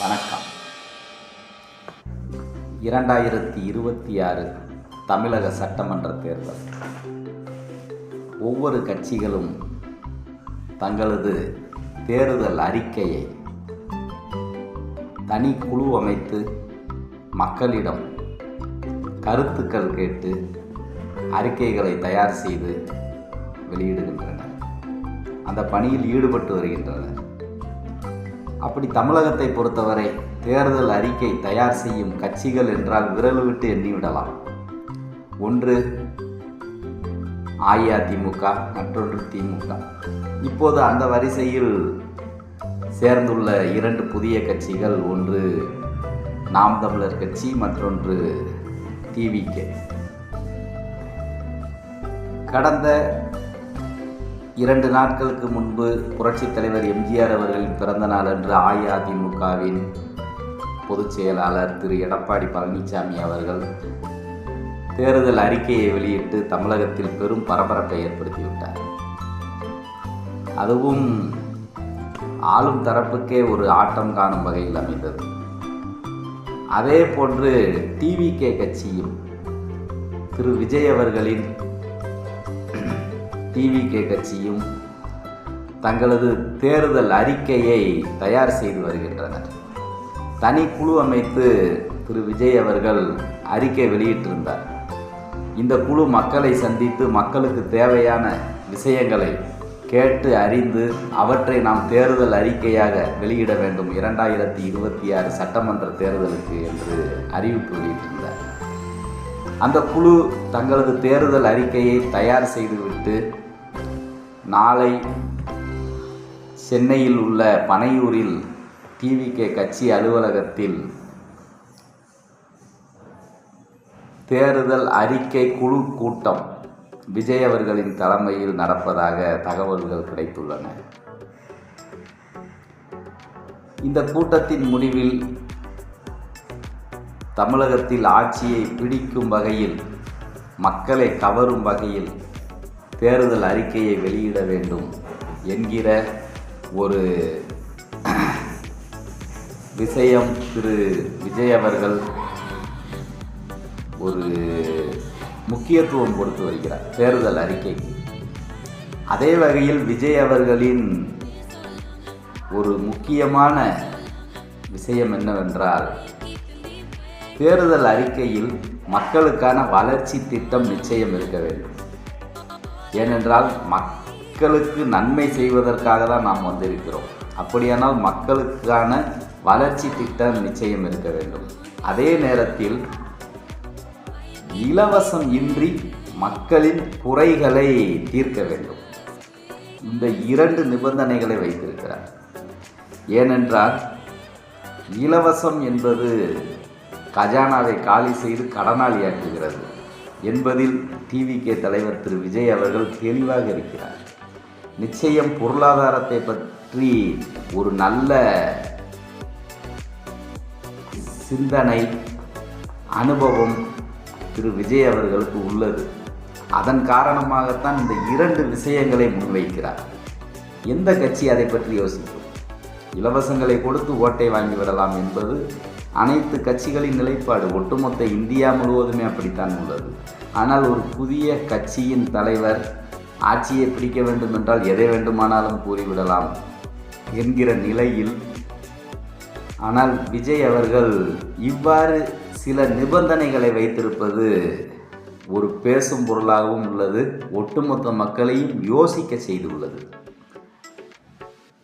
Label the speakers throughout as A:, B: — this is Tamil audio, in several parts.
A: வணக்கம். இரண்டாயிரத்தி இருபத்தி ஆறு தமிழக சட்டமன்ற தேர்தல். ஒவ்வொரு கட்சிகளும் தங்களது தேர்தல் அறிக்கையை தனி குழு அமைத்து மக்களிடம் கருத்துக்கள் கேட்டு அறிக்கைகளை தயார் செய்து வெளியிடுகின்றனர். அந்த பணியில் ஈடுபட்டு வருகின்றனர். அப்படி தமிழகத்தை பொறுத்தவரை தேர்தல் அறிக்கை தயார் செய்யும் கட்சிகள் என்றால் விரல் விட்டு எண்ணிவிடலாம். ஒன்று அஇஅதிமுக மற்றொன்று திமுக. இப்போது அந்த வரிசையில் சேர்ந்துள்ள இரண்டு புதிய கட்சிகள் ஒன்று நாம் தமிழர் கட்சி மற்றொன்று டிவிகே கடந்த இரண்டு நாட்களுக்கு முன்பு புரட்சித் தலைவர் எம்ஜிஆர் அவர்களின் பிறந்த நாள் அன்று அஇஅதிமுகவின் பொதுச் செயலாளர் திரு எடப்பாடி பழனிசாமி அவர்கள் தேர்தல் அறிக்கையை வெளியிட்டு தமிழகத்தில் பெரும் பரபரப்பை ஏற்படுத்திவிட்டார். அதுவும் ஆளும் தரப்புக்கே ஒரு ஆட்டம் காணும் வகையில் அமைந்தது. அதே போன்று டிவிகே கட்சியும் திரு விஜய் அவர்களின் டிவிகே கட்சியும் தங்களது தேர்தல் அறிக்கையை தயார் செய்து வருகின்றனர். தனி குழு அமைத்து திரு விஜய் அவர்கள் அறிக்கை வெளியிட்டிருந்தார். இந்த குழு மக்களை சந்தித்து மக்களுக்கு தேவையான விஷயங்களை கேட்டு அறிந்து அவற்றை நாம் தேர்தல் அறிக்கையாக வெளியிட வேண்டும் இரண்டாயிரத்தி இருபத்தி ஆறு சட்டமன்ற தேர்தலுக்கு என்று அறிவிப்பு வெளியிட்டிருந்தார். அந்த குழு தங்களது தேர்தல் அறிக்கையை தயார் செய்துவிட்டு நாளை சென்னையில் உள்ள பனையூரில் டிவிகே கட்சி அலுவலகத்தில் தேர்தல் அறிக்கை குழு கூட்டம் விஜய் அவர்களின் தலைமையில் நடப்பதாக தகவல்கள் கிடைத்துள்ளன. இந்த கூட்டத்தின் முடிவில் தமிழகத்தில் ஆட்சியை பிடிக்கும் வகையில் மக்களை கவரும் வகையில் தேர்தல் அறிக்கையை வெளியிட வேண்டும் என்கிற ஒரு விஷயம் திரு. விஜய் அவர்கள் ஒரு முக்கியத்துவம் கொடுத்து வருகிறார் தேர்தல் அறிக்கைக்கு. அதே வகையில் விஜய் அவர்களின் ஒரு முக்கியமான விஷயம் என்னவென்றால் தேர்தல் அறிக்கையில் மக்களுக்கான வளர்ச்சி திட்டம் நிச்சயம் இருக்க வேண்டும். ஏனென்றால் மக்களுக்கு நன்மை செய்வதற்காக தான் நாம் வந்திருக்கிறோம். அப்படியானால் மக்களுக்கான வளர்ச்சி திட்டம் நிச்சயம் இருக்க வேண்டும். அதே நேரத்தில் இலவசம் இன்றி மக்களின் குறைகளை தீர்க்க வேண்டும். இந்த இரண்டு நிபந்தனைகளை வைத்திருக்கிறார். ஏனென்றால் இலவசம் என்பது கஜானாவை காலி செய்து கடனாளியாக்குகிறது என்பதில் டிவிகே தலைவர் திரு. விஜய் அவர்கள் தெளிவாக இருக்கிறார். நிச்சயம் பொருளாதாரத்தை பற்றி ஒரு நல்ல சிந்தனை அனுபவம் திரு. விஜய் அவர்களுக்கு உள்ளது. அதன் காரணமாகத்தான் இந்த இரண்டு விஷயங்களை முன்வைக்கிறார். எந்த கட்சி அதை பற்றி யோசிக்கும்? இலவசங்களை கொடுத்து ஓட்டை வாங்கிவிடலாம் என்பது அனைத்து கட்சிகளின் நிலைப்பாடு ஒட்டுமொத்த இந்தியா முழுவதுமே அப்படித்தான் உள்ளது. ஆனால் ஒரு புதிய கட்சியின் தலைவர் ஆட்சியை பிடிக்க வேண்டும் என்றால் எதை வேண்டுமானாலும் கூறிவிடலாம் என்கிற நிலையில் ஆனால் விஜய் அவர்கள் இவ்வாறு சில நிபந்தனைகளை வைத்திருப்பது ஒரு பேசும் பொருளாகவும் உள்ளது ஒட்டுமொத்த மக்களையும் யோசிக்க செய்துள்ளது.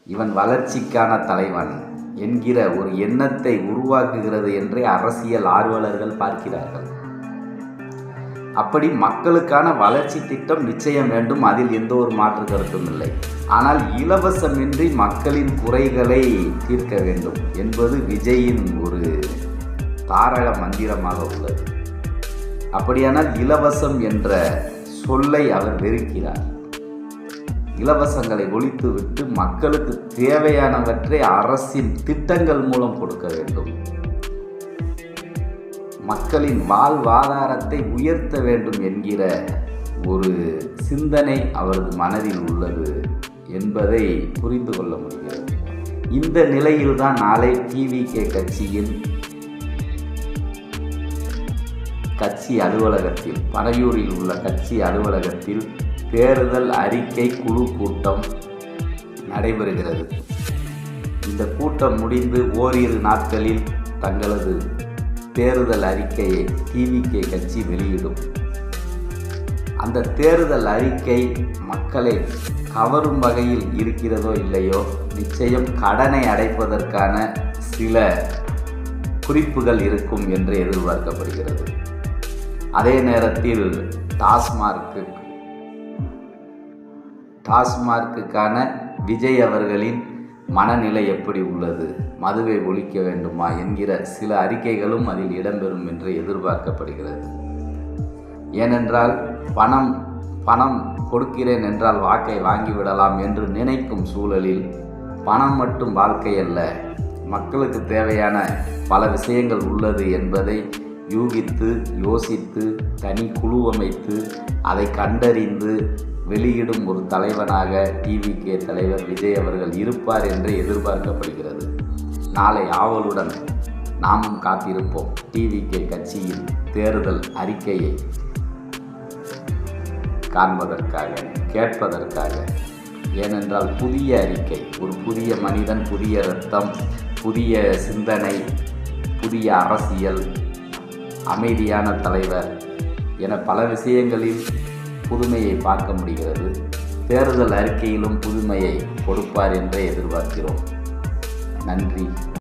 A: இவன் வளர்ச்சிக்கான தலைவன். என்கிற ஒரு எண்ணத்தை உருவாக்குகிறது என்றே அரசியல் ஆர்வலர்கள் பார்க்கிறார்கள். அப்படி மக்களுக்கான வளர்ச்சி திட்டம் நிச்சயம் வேண்டும் அதில் எந்த ஒரு மாற்று கருத்தும் இல்லை. ஆனால் இலவசமின்றி மக்களின் குறைகளை தீர்க்க வேண்டும் என்பது விஜயின் ஒரு தாரக மந்திரமாக உள்ளது. அப்படியானால் இலவசம் என்ற சொல்லை அவர் வெறுக்கிறார். இலவசங்களை ஒழித்துவிட்டு மக்களுக்கு தேவையானவற்றை அரசின் திட்டங்கள் மூலம் கொடுக்க வேண்டும். மக்களின் வாழ்வாதாரத்தை உயர்த்த வேண்டும் என்கிற ஒரு சிந்தனை அவரது மனதில் உள்ளது என்பதை புரிந்து கொள்ள முடிகிறது. இந்த நிலையில்தான் நாளை டிவிகே கட்சியின் கட்சி அலுவலகத்தில் பனையூரில் உள்ள கட்சி அலுவலகத்தில் தேர்தல் அறிக்கை குழு கூட்டம் நடைபெறுகிறது. இந்த கூட்டம் முடிந்து ஓரிரு நாட்களில் தங்களது தேர்தல் அறிக்கையை டிவிகே கட்சி வெளியிடும். அந்த தேர்தல் அறிக்கை மக்களை கவரும் வகையில் இருக்கிறதோ இல்லையோ நிச்சயம் கடனை அடைப்பதற்கான சில குறிப்புகள் இருக்கும் என்று எதிர்பார்க்கப்படுகிறது. அதே நேரத்தில் டாஸ்மார்க்கு டாஸ்மார்க்குக்கான விஜய் அவர்களின் மனநிலை எப்படி உள்ளது? மதுவை ஒழிக்க வேண்டுமா என்கிற சில அறிக்கைகளும் அதில் இடம்பெறும் என்று எதிர்பார்க்கப்படுகிறது. ஏனென்றால் பணம் பணம் கொடுக்கிறேன் என்றால் வாக்கை வாங்கிவிடலாம் என்று நினைக்கும் சூழலில் பணம் மட்டும் வாழ்க்கை அல்ல மக்களுக்கு தேவையான பல விஷயங்கள் உள்ளது என்பதை யூகித்து யோசித்து தனி குழு அமைத்து அதை கண்டறிந்து வெளியிடும் ஒரு தலைவனாக டிவிகே தலைவர் விஜய் அவர்கள் இருப்பார் என்று எதிர்பார்க்கப்படுகிறது. நாளை ஆவலுடன் நாமும் காத்திருப்போம். டிவிகே கட்சியின் தேர்தல் அறிக்கையை காண்பதற்காக கேட்பதற்காக. ஏனென்றால் புதிய அறிக்கை ஒரு புதிய மனிதன் புதிய ரத்தம் புதிய சிந்தனை புதிய அரசியல் அமைதியான தலைவர் என பல விஷயங்களில் புதுமையை பார்க்க முடிகிறது. தேர்தல் அறிக்கையிலும் புதுமையை கொடுப்பார் என்றே எதிர்பார்க்கிறோம். நன்றி.